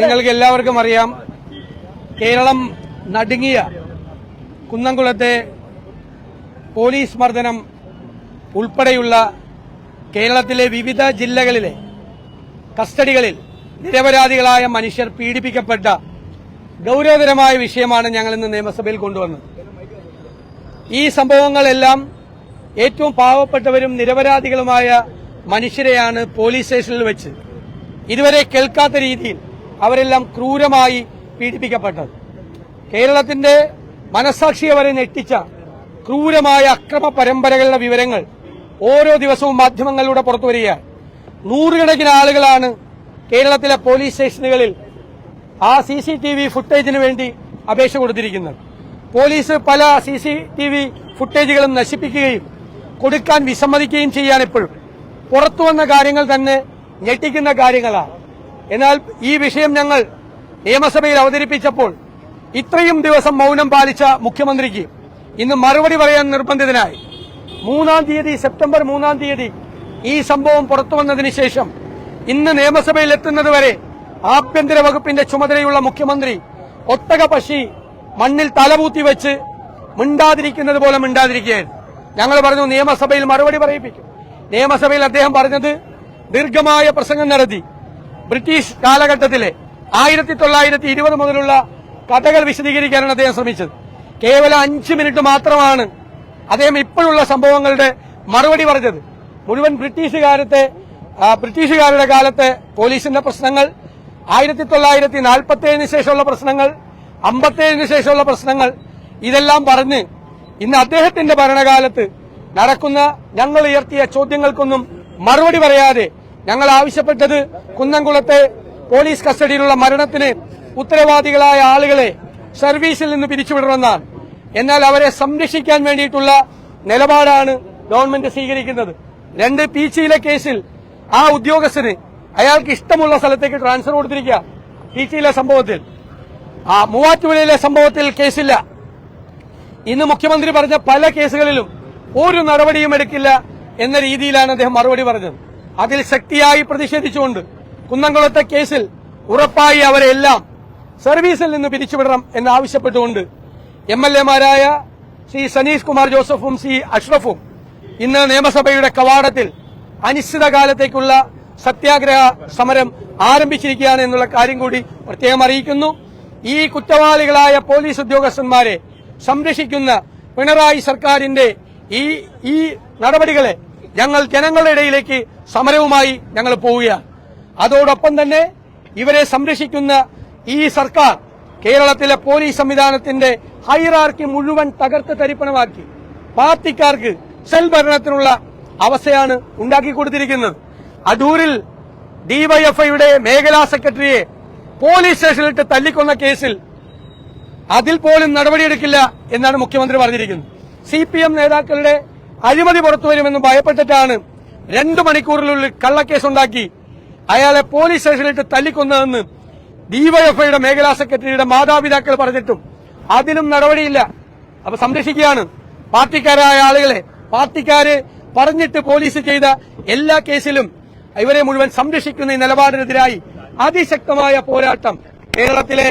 നിങ്ങൾക്ക് എല്ലാവർക്കും അറിയാം കേരളം നടുങ്ങിയ കുന്നംകുളത്തെ പോലീസ് മർദ്ദനം ഉൾപ്പെടെയുള്ള കേരളത്തിലെ വിവിധ ജില്ലകളിലെ കസ്റ്റഡികളിൽ നിരപരാധികളായ മനുഷ്യർ പീഡിപ്പിക്കപ്പെട്ട ഗൌരവതരമായ വിഷയമാണ് ഞങ്ങൾ ഇന്ന് നിയമസഭയിൽ കൊണ്ടുവന്നത്. ഈ സംഭവങ്ങളെല്ലാം ഏറ്റവും പാവപ്പെട്ടവരും നിരപരാധികളുമായ മനുഷ്യരെയാണ് പോലീസ് സ്റ്റേഷനിൽ വെച്ച് ഇതുവരെ കേൾക്കാത്ത രീതിയിൽ അവരെല്ലാം ക്രൂരമായി പീഡിപ്പിക്കപ്പെട്ടത്. കേരളത്തിന്റെ മനസാക്ഷിയെ വരെ ഞെട്ടിച്ച ക്രൂരമായ അക്രമ പരമ്പരകളുടെ വിവരങ്ങൾ ഓരോ ദിവസവും മാധ്യമങ്ങളിലൂടെ പുറത്തുവരികയാണ് നൂറുകണക്കിന് ആളുകളാണ് കേരളത്തിലെ പോലീസ് സ്റ്റേഷനുകളിൽ ആ സി സി ടി വി ഫുട്ടേജിന് വേണ്ടി അപേക്ഷ കൊടുത്തിരിക്കുന്നത്. പോലീസ് പല സി സി ടി വി ഫുട്ടേജുകളും നശിപ്പിക്കുകയും കൊടുക്കാൻ വിസമ്മതിക്കുകയും ചെയ്യാൻ ഇപ്പോഴും പുറത്തു വന്ന കാര്യങ്ങൾ തന്നെ ഞെട്ടിക്കുന്ന കാര്യങ്ങളാണ്. എന്നാൽ ഈ വിഷയം ഞങ്ങൾ നിയമസഭയിൽ അവതരിപ്പിച്ചപ്പോൾ ഇത്രയും ദിവസം മൗനം പാലിച്ച മുഖ്യമന്ത്രിക്ക് ഇന്ന് മറുപടി പറയാൻ നിർബന്ധിതനായി. മൂന്നാം തീയതി സെപ്റ്റംബർ മൂന്നാം തീയതി ഈ സംഭവം പുറത്തു വന്നതിന് ശേഷം ഇന്ന് നിയമസഭയിൽ എത്തുന്നതുവരെ ആഭ്യന്തര വകുപ്പിന്റെ ചുമതലയുള്ള മുഖ്യമന്ത്രി ഒട്ടക പശി മണ്ണിൽ തലപൂത്തി വെച്ച് മിണ്ടാതിരിക്കുന്നത് പോലെ മിണ്ടാതിരിക്കുകയായിരുന്നു ഞങ്ങൾ പറഞ്ഞു നിയമസഭയിൽ മറുപടി പറയിപ്പിക്കും. നിയമസഭയിൽ അദ്ദേഹം പറഞ്ഞത് ദീർഘമായ പ്രസംഗം നടത്തി. ബ്രിട്ടീഷ് കാലഘട്ടത്തിലെ ആയിരത്തി തൊള്ളായിരത്തി ഇരുപത് മുതലുള്ള കഥകൾ വിശദീകരിക്കാനാണ് അദ്ദേഹം ശ്രമിച്ചത്. കേവലം അഞ്ച് മിനിറ്റ് മാത്രമാണ് അദ്ദേഹം ഇപ്പോഴുള്ള സംഭവങ്ങളുടെ മറുപടി പറഞ്ഞത്. മുഴുവൻ ബ്രിട്ടീഷുകാരത്തെ ബ്രിട്ടീഷുകാരുടെ കാലത്തെ പോലീസിന്റെ പ്രശ്നങ്ങൾ ആയിരത്തി തൊള്ളായിരത്തി നാൽപ്പത്തി ഏഴിന് ശേഷമുള്ള പ്രശ്നങ്ങൾ അമ്പത്തേഴിന് ശേഷമുള്ള പ്രശ്നങ്ങൾ ഇതെല്ലാം പറഞ്ഞ് ഇന്ന് അദ്ദേഹത്തിന്റെ ഭരണകാലത്ത് നടക്കുന്ന ഞങ്ങൾ ഉയർത്തിയ ചോദ്യങ്ങൾക്കൊന്നും മറുപടി പറയാതെ ഞങ്ങൾ ആവശ്യപ്പെട്ടത് കുന്നംകുളത്തെ പോലീസ് കസ്റ്റഡിയിലുള്ള മരണത്തിന് ഉത്തരവാദികളായ ആളുകളെ സർവീസിൽ നിന്ന് പിരിച്ചുവിടണമെന്നാണ്. എന്നാൽ അവരെ സംരക്ഷിക്കാൻ വേണ്ടിയിട്ടുള്ള നിലപാടാണ് ഗവൺമെന്റ് സ്വീകരിക്കുന്നത്. രണ്ട് പീച്ചിയിലെ കേസിൽ ആ ഉദ്യോഗസ്ഥന് അയാൾക്ക് ഇഷ്ടമുള്ള സ്ഥലത്തേക്ക് ട്രാൻസ്ഫർ കൊടുത്തിരിക്കുക. പീച്ചിയിലെ സംഭവത്തിൽ ആ മൂവാറ്റുപുഴയിലെ സംഭവത്തിൽ കേസില്ല. ഇന്ന് മുഖ്യമന്ത്രി പറഞ്ഞ പല കേസുകളിലും ഒരു നടപടിയും എടുക്കില്ല എന്ന രീതിയിലാണ് അദ്ദേഹം മറുപടി പറഞ്ഞത്. അതിൽ ശക്തിയായി പ്രതിഷേധിച്ചുകൊണ്ട് കുന്നംകുളത്തെ കേസിൽ ഉറപ്പായി അവരെല്ലാം സർവീസിൽ നിന്ന് പിരിച്ചുവിടണം എന്നാവശ്യപ്പെട്ടുകൊണ്ട് എം എൽ എമാരായ ശ്രീ സനീഷ് കുമാർ ജോസഫും ശ്രീ അഷ്റഫും ഇന്ന് നിയമസഭയുടെ കവാടത്തിൽ അനിശ്ചിതകാലത്തേക്കുള്ള സത്യാഗ്രഹ സമരം ആരംഭിച്ചിരിക്കുകയാണ് എന്നുള്ള കാര്യം കൂടി പ്രത്യേകം അറിയിക്കുന്നു. ഈ കുറ്റവാളികളായ പോലീസ് ഉദ്യോഗസ്ഥന്മാരെ സംരക്ഷിക്കുന്ന പിണറായി സർക്കാരിന്റെ ഈ ഈ നടപടികളെ ഞങ്ങൾ ജനങ്ങളുടെ ഇടയിലേക്ക് സമരവുമായി ഞങ്ങൾ പോവുകയാണ്. അതോടൊപ്പം തന്നെ ഇവരെ സംരക്ഷിക്കുന്ന ഈ സർക്കാർ കേരളത്തിലെ പോലീസ് സംവിധാനത്തിന്റെ ഹൈറാർക്കി മുഴുവൻ തകർത്ത് തരിപ്പണമാക്കി പാർട്ടിക്കാർക്ക് സെൽ ഭരണത്തിനുള്ള അവസ്ഥയാണ് ഉണ്ടാക്കി കൊടുത്തിരിക്കുന്നത്. അടൂരിൽ ഡിവൈഎഫ്ഐയുടെ മേഖലാ സെക്രട്ടറിയെ പോലീസ് സ്റ്റേഷനിലിട്ട് തല്ലിക്കൊന്ന കേസിൽ അതിൽ പോലും നടപടിയെടുക്കില്ല എന്നാണ് മുഖ്യമന്ത്രി പറഞ്ഞിരിക്കുന്നത്. സി പി എം നേതാക്കളുടെ അഴിമതി പുറത്തുവരുമെന്ന് ഭയപ്പെട്ടിട്ടാണ് രണ്ടു മണിക്കൂറിനുള്ളിൽ കള്ളക്കേസുണ്ടാക്കി അയാളെ പോലീസ് സ്റ്റേഷനിലിട്ട് തല്ലിക്കൊന്നതെന്ന് ഡിവൈഎഫ്ഐയുടെ മേഖലാ സെക്രട്ടറിയുടെ മാതാപിതാക്കൾ പറഞ്ഞിട്ടും അതിനും നടപടിയില്ല. അപ്പൊ സംരക്ഷിക്കുകയാണ്. പാർട്ടിക്കാരായ ആളുകളെ പാർട്ടിക്കാര് പറഞ്ഞിട്ട് പോലീസ് ചെയ്ത എല്ലാ കേസിലും ഇവരെ മുഴുവൻ സംരക്ഷിക്കുന്ന ഈ നിലപാടിനെതിരായി അതിശക്തമായ പോരാട്ടം കേരളത്തിലെ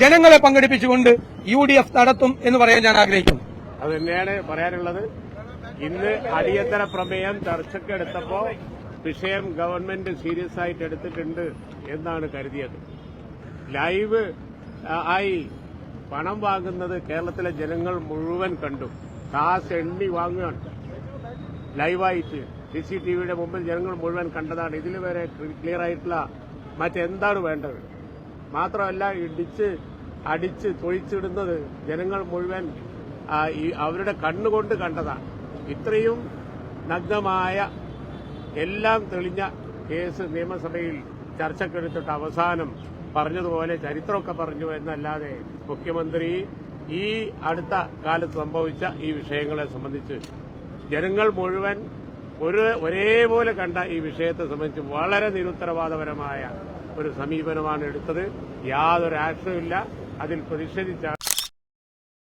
ജനങ്ങളെ പങ്കെടുപ്പിച്ചുകൊണ്ട് യു ഡി എഫ് നടത്തും എന്ന് പറയാൻ ഞാൻ ആഗ്രഹിക്കുന്നു. അത് തന്നെയാണ് പറയാനുള്ളത്. ഇന്ന് അടിയന്തര പ്രമേയം ചർച്ചക്കെടുത്തപ്പോ വിഷയം ഗവൺമെന്റ് സീരിയസ് ആയിട്ട് എടുത്തിട്ടുണ്ട് എന്നാണ് കരുതിയത്. ലൈവ് ആയി പണം വാങ്ങുന്നത് കേരളത്തിലെ ജനങ്ങൾ മുഴുവൻ കണ്ടു. കാശ് എണ്ണി വാങ്ങുകയാണ്. ലൈവായിട്ട് സി സി ടി വിയുടെ മുമ്പിൽ ജനങ്ങൾ മുഴുവൻ കണ്ടതാണ്. ഇതിൽ വരെ ക്ലിയർ ആയിട്ടുള്ള മറ്റെന്താണ് വേണ്ടത്? മാത്രമല്ല ഇടിച്ച് അടിച്ച് തൊഴിച്ചിടുന്നത് ജനങ്ങൾ മുഴുവൻ അവരുടെ കണ്ണുകൊണ്ട് കണ്ടതാണ്. ഇത്രയും നഗ്നമായ എല്ലാം തെളിഞ്ഞ കേസ് നിയമസഭയിൽ ചർച്ചക്കെടുത്തിട്ട് അവസാനം പറഞ്ഞതുപോലെ ചരിത്രമൊക്കെ പറഞ്ഞു എന്നല്ലാതെ മുഖ്യമന്ത്രി ഈ അടുത്ത കാലത്ത് സംഭവിച്ച ഈ വിഷയങ്ങളെ സംബന്ധിച്ച് ജനങ്ങൾ മുഴുവൻ ഒരു ഒരേപോലെ കണ്ട ഈ വിഷയത്തെ സംബന്ധിച്ച് വളരെ നിരുത്തരവാദപരമായ ഒരു സമീപനമാണ് എടുത്തത്. യാതൊരു ആശയമില്ല അതിൽ പ്രതിഷേധിച്ച